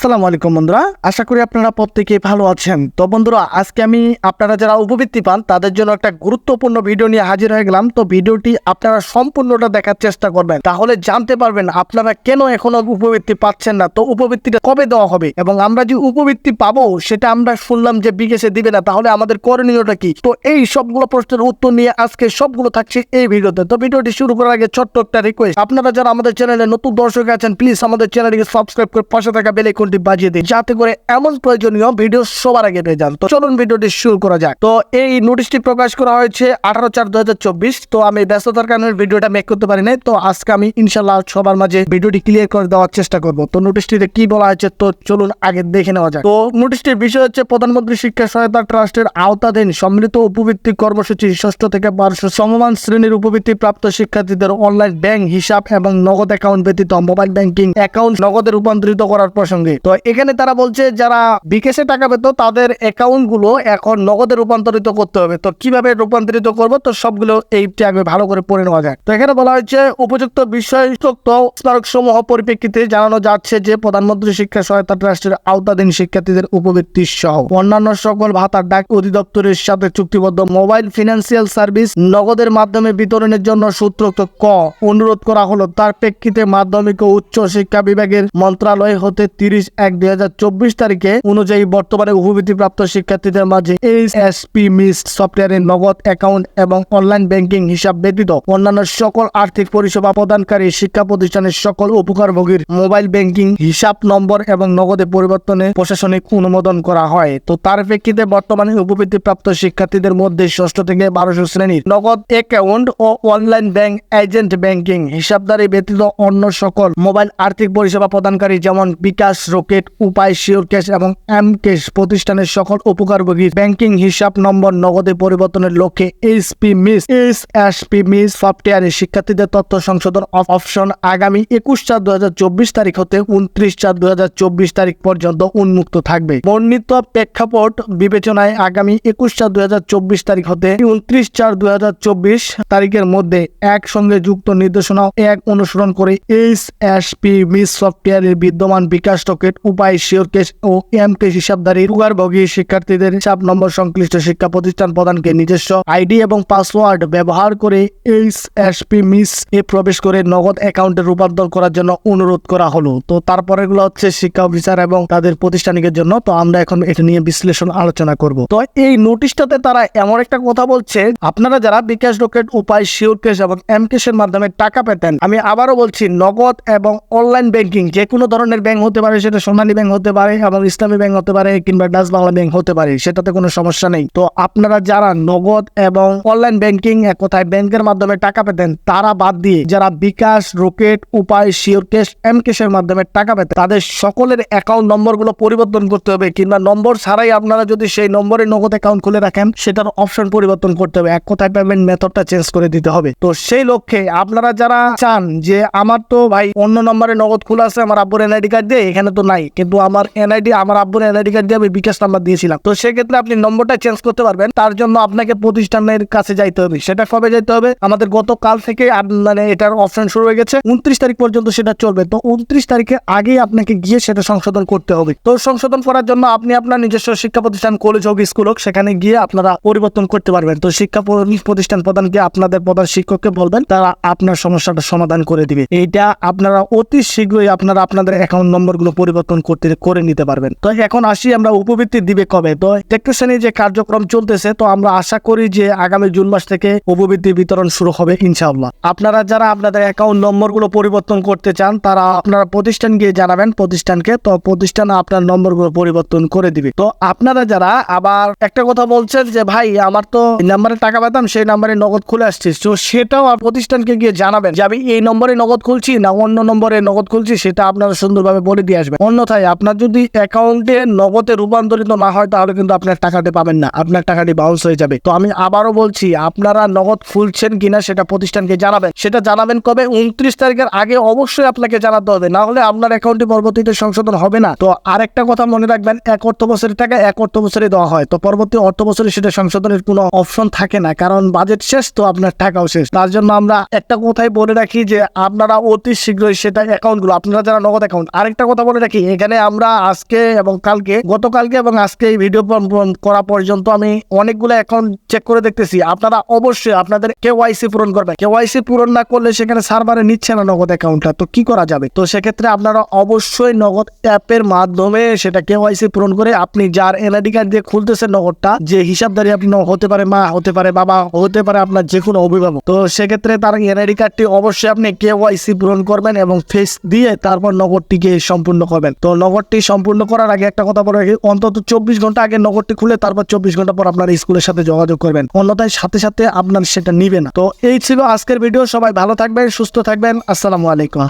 আসসালামু আলাইকুম বন্ধুরা, আশা করি আপনারা প্রত্যেকে ভালো আছেন। তো বন্ধুরা, আজকে আমি আপনারা যারা উপবৃত্তি পান, তাদের জন্য একটা গুরুত্বপূর্ণ ভিডিও নিয়ে হাজির হয়ে গেলাম। তো ভিডিওটি আপনারা সম্পূর্ণটা দেখার চেষ্টা করবেন। তাহলে জানতে পারবেন আপনারা কেন এখনও উপবৃত্তি পাচ্ছেন না। তো উপবৃত্তিটা কবে দেওয়া হবে? এবং আমরা যে উপবৃত্তি পাবো, সেটা আমরা শুনলাম যে বিকেশে দিবে না। তাহলে আমাদের করণীয়টা কি? তো এই সবগুলো প্রশ্নের উত্তর নিয়ে আজকে সবগুলো থাকছে এই ভিডিওতে। তো ভিডিওটি শুরু করার আগে ছোট্ট একটা রিকোয়েস্ট আপনারা যারা আমাদের চ্যানেলে নতুন দর্শক আছেন প্লিজ আমাদের চ্যানেলটিকে সাবস্ক্রাইব করে পাশে থাকা বেল আইকনটি বাজিয়ে দিন। যাতে করে এমন প্রয়োজনীয় ভিডিও সবার আগে পেয়ে যান। তো চলুন ভিডিওটি শুরু করা যাক। তো এই নোটিশটি প্রকাশ করা হয়েছে আঠারো চার তো আমি ব্যস্ততার কারণে ভিডিওটা মেক করতে পারি নাই। তো আজকে আমি ইনশাল্লাহ সবার মাঝে ভিডিওটি ক্লিয়ার করে দেওয়ার চেষ্টা করব। তো নোটিশটিতে কি বলা হয়েছে? তো চলুন আগে দেখে নেওয়া যাক। তো নোটিশটির বিষয় হচ্ছে, প্রধানমন্ত্রী শিক্ষা সহায়তা ট্রাস্টের আওতাধীন সম্মিলিত উপবৃত্তি কর্মসূচি ষষ্ঠ থেকে বারোশো সমমান শ্রেণির উপবৃত্তি প্রাপ্ত শিক্ষার্থীদের অনলাইন ব্যাংক হিসাব এবং নগদ অ্যাকাউন্ট ব্যতীত মোবাইল ব্যাংকিং অ্যাকাউন্ট নগদে রূপান্তরিত করার প্রসঙ্গে তো এখানে তারা বলছে, যারা বিকাশে টাকা পেত, তাদের অ্যাকাউন্টগুলো এখন নগদে রূপান্তরিত করতে হবে। তো কীভাবে রূপান্তরিত করব? তো সবগুলো এইটি আগে ভালো করে পড়ে নেওয়া যায় তো এখানে বলা হয়েছে, উপযুক্ত বিষয়যুক্ত স্মারক সমূহ পরিপ্রেক্ষিতে জানানো যাচ্ছে যে, প্রধানমন্ত্রী শিক্ষা সহায়তা ট্রাস্টের আওতাধীন শিক্ষার্থীদের উপবৃত্তি সহ অন্যান্য সকল ভাতার ডাক অধিদপ্তরের সাথে চুক্তিবদ্ধ মোবাইল ফিনান্সিয়াল সার্ভিস নগদের মাধ্যমে বিতরণের জন্য সূত্রোক্ত ক অনুরোধ করা হলো। তার প্রেক্ষিতে মাধ্যমিক ও উচ্চ শিক্ষা বিভাগের মন্ত্রণালয় হতে তিরিশ এক দুই তারিখে অনুযায়ী বর্তমানে শিক্ষার্থীদের মাঝে এইচ এস পি মিস সফটওয়্যারের নগদ অ্যাকাউন্ট এবং অনলাইন ব্যাংকিং হিসাব ব্যতীত অন্যান্য সকল আর্থিক পরিষেবা প্রদানকারী শিক্ষা প্রতিষ্ঠানের সকল উপকারভোগীর মোবাইল ব্যাংকিং হিসাব নম্বর এবং নগদে পরিবর্তনে প্রশাসনিক অনুমোদন করা হয়। তো তার প্রেক্ষিতে বর্তমানে উপবৃত্তিপ্রাপ্ত শিক্ষার্থীদের মধ্যে ষষ্ঠ থেকে বারোশো শ্রেণির নগদ অ্যাকাউন্ট ও অনলাইন ব্যাংক এজেন্ট ব্যাংকিং হিসাবদারি ব্যতীত অন্য সকল মোবাইল আর্থিক পরিষেবা প্রদানকারী যেমন bKash Rocket, Upay sure cash এবং এম ক্যাশ প্রতিষ্ঠানের সকল উপকারভোগী ব্যাংকিং হিসাব নম্বর নগদে পরিবর্তনের লক্ষ্যে HP MIS H S P MIS সফটওয়্যারে শিক্ষার্থীদের তথ্য সংশোধন অপশন আগামী একুশ চার দু তারিখ হতে উনত্রিশ চার দু তারিখ পর্যন্ত উন্মুক্ত থাকবে। বর্ণিত প্রেক্ষাপট বিবেচনায় আগামী একুশ চার দু তারিখ হতে উনত্রিশ চার দু তারিখের মধ্যে একসঙ্গে যুক্ত নির্দেশনা এক অনুসরণ করে এইচ এস পি মিস সফটওয়্যারের বিদ্যমান বিকাশ টকেট উপায় শিওর কেস ও এম কেস হিসাবধারী ভোগী শিক্ষার্থীদের হিসাব নম্বর সংশ্লিষ্ট শিক্ষা প্রতিষ্ঠান প্রদানকে নিজস্ব আইডি এবং পাসওয়ার্ড ব্যবহার করে এইচ এস পি মিস এ প্রবেশ করে নগদ অ্যাকাউন্টে রূপান্তর করার জন্য অনুরোধ করা হলো। তো তারপরে গুলো হচ্ছে শিক্ষা অফিসার এবং তাদের প্রতিষ্ঠানিকের জন্য। তো আমরা এখন এটা নিয়ে বিশ্লেষণ আলোচনা করব। তো এই নোটিশটাতে তারা এমন একটা কথা বলছে, আপনারা যারা bKash Rocket, Upay sure cash এবং এম কেসের মাধ্যমে টাকা পেতেন, আমি আবারও বলছি, নগদ এবং অনলাইন ব্যাংকিং যে কোনো ধরনের ব্যাংক হতে পারে, সেটা সোনালী ব্যাংক হতে পারে এবং ইসলামী ব্যাংক হতে পারে কিংবা ডাচ বাংলা ব্যাংক হতে পারে, সেটাতে কোনো সমস্যা নেই। তো আপনারা যারা নগদ এবং অনলাইন ব্যাংকিং এক কথায় ব্যাংকের মাধ্যমে টাকা পেতেন, তারা বাদ দিয়ে যারা bKash, Rocket, Upay, sure cash, M ক্যাশের মাধ্যমে টাকা পেতেন, তাদের সকলের অ্যাকাউন্ট নম্বরগুলো পরিবর্তন করতে হবে কিংবা নম্বর ছাড়াই আপনারা যদি সেই নম্বরে নগদ অ্যাকাউন্ট খুলে রাখেন, সেটার অপশন পরিবর্তন করতে হবে। এক কথায় পেমেন্ট মেথডটা চেঞ্জ করে দিতে হবে। তো সেই লক্ষ্যে আপনারা যারা চান যে, আমার তো ভাই অন্য নম্বরে নগদ খোলা আছে, আমার আব্বুর এনআইডি কার্ড দিয়ে, এখানে তো নাই, কিন্তু আমার এনআইডি আমার আব্বুর এনআইডি কার্ড দিয়ে আমি বিকাশ নাম্বার দিয়েছিলাম। তো সেক্ষেত্রে আপনি নম্বরটা চেঞ্জ করতে পারবেন, তার জন্য আপনাকে প্রতিষ্ঠানের কাছে যাইতে হবে। সেটা কবে যাইতে হবে? আমাদের গতকাল থেকে মানে এটার অপশন শুরু হয়ে গেছে, উনত্রিশ তারিখ পর্যন্ত সেটা চলবে। তো উনত্রিশ তারিখে আগেই আপনাকে গিয়ে সেটা সংশোধন করতে হবে। তো সংশোধন করার জন্য আপনি আপনার নিজস্ব শিক্ষা প্রতিষ্ঠান কলেজ হোক স্কুল হোক, সেখানে গিয়ে আপনারা পরিবর্তন করতে পারবেন। তো শিক্ষা প্রতিষ্ঠান প্রধানকে, আপনাদের প্রধান শিক্ষককে বলবেন, তারা আপনার সমস্যাটা সমাধান করে দিবে। এইটা আপনারা অতি শীঘ্রই আপনারা আপনাদের অ্যাকাউন্ট নম্বরগুলো পরিবর্তন করতে, করে নিতে পারবেন। তো এখন আসি আমরা উপবৃত্তি দিবে কবে? তো টেকনিশিয়ানি যে কার্যক্রম চলতেছে, তো আমরা আশা করি যে আগামী জুন মাস থেকে উপবৃত্তি বিতরণ শুরু হবে ইনশাআল্লাহ। আপনারা যারা আপনাদের অ্যাকাউন্ট নম্বরগুলো পরিবর্তন করতে চান, তারা আপনারা প্রতিষ্ঠান গিয়ে জানাবেন প্রতিষ্ঠানকে, তো প্রতিষ্ঠান আপনার নম্বরগুলো পরিবর্তন করে দিবে। তো আপনারা যারা আবার একটা কথা বলছেন যে, ভাই, আমার তো নাম্বারে টাকা পেতাম সেই নাম্বারে নগদ খুলে আসছিস। তো সেটাও প্রতিষ্ঠানকে গিয়ে জানাবেন যে, আমি এই নম্বরে নগদ খুলছি না অন্য নম্বরে নগদ খুলছি, সেটা আপনারা সুন্দরভাবে বলে দিয়ে আসবেন। অন্যথায় আপনার যদি অ্যাকাউন্টে নগদে রূপান্তরিত না হয়, তাহলে কিন্তু আপনার টাকাটি পাবেন না। আপনার টাকাটি বাউন্স হয়ে যাবে। তো আমি আবারও বলছি, আপনারা নগদ খুলছেন কিনা সেটা প্রতিষ্ঠানকে জানাবেন। সেটা জানাবেন কবে? উনত্রিশ তারিখের আগে অবশ্যই আপনাকে জানাতে হবে। না হলে আপনার অ্যাকাউন্টে পরবর্তীতে সংশোধন হবে না। তো আরেকটা কথা মনে রাখবেন, এক অর্থ বছরের টাকা এক অর্থ বছরে দেওয়া হয়। তো পরবর্তী অর্থ বছরে সেটা সংশোধনের কোনো অপশন থাকে না, কারণ বাজেট শেষ, তো আপনার টাকাও শেষ। তার জন্য আমরা একটা কথাই বলে রাখি যে, আপনারা অতি শীঘ্রই সেটা অ্যাকাউন্টগুলো আপনারা যারা নগদ অ্যাকাউন্ট আরেকটা কথা বলে রাখি কি এখানে আমরা আজকে এবং কালকে, গতকালকে এবং আজকে এই ভিডিও করা পর্যন্ত আমি অনেকগুলো অ্যাকাউন্ট চেক করে দেখতেছি। আপনারা অবশ্যই আপনাদের কে কেওয়াইসি পূরণ করবেন। কেওয়াইসি পূরণ না করলে সেখানে সার্ভারে নিচ্ছে না নগদ অ্যাকাউন্টটা তো কি করা যাবে? তো সেক্ষেত্রে আপনারা অবশ্যই নগদ অ্যাপের মাধ্যমে সেটা কেওয়াইসি পূরণ করে আপনি যার এনআইডি কার্ড দিয়ে খুলতেছেন নগদটা, যে হিসাবদারি আপনি হতে পারে মা, হতে পারে বাবা, হতে পারে আপনার যে কোনো অভিভাবক। তো সেক্ষেত্রে তার এনআইডি কার্ডটি অবশ্যই আপনি কে কেওয়াইসি পূরণ করবেন এবং ফেস দিয়ে তারপর নগদটিকে সম্পূর্ণ করবেন। তো নগরটি সম্পূর্ণ করার আগে একটা কথা বলে অন্তত চব্বিশ ঘণ্টা আগে নগরটি খুলে তারপর চব্বিশ ঘণ্টা পর আপনার স্কুলের সাথে যোগাযোগ করবেন। অন্যথায় সাথে সাথে আপনার সেটা নিবে না। তো এই ছিল আজকের ভিডিও। সবাই ভালো থাকবেন, সুস্থ থাকবেন। আসসালামু আলাইকুম।